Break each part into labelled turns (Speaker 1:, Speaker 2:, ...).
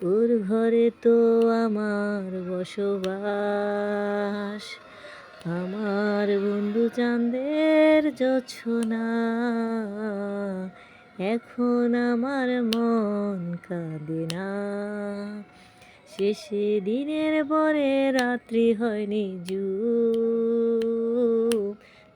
Speaker 1: তোর ঘরে তো আমার বসবাস। আমার বন্ধু চাঁদের জোছনা। এখন আমার মন কাঁদে না। শেষে দিনের পরে রাত্রি হয়নি জু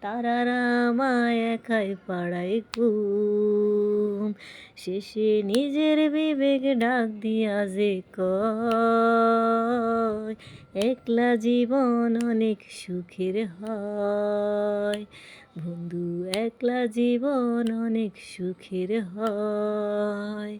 Speaker 1: তারারা আমায় একাই পাড়ায় ঘুম। শেষে নিজের বিবেক ডাক দিয়া যে কয়, একলা জীবন অনেক সুখের হয়। বন্ধু, একলা জীবন অনেক সুখের হয়।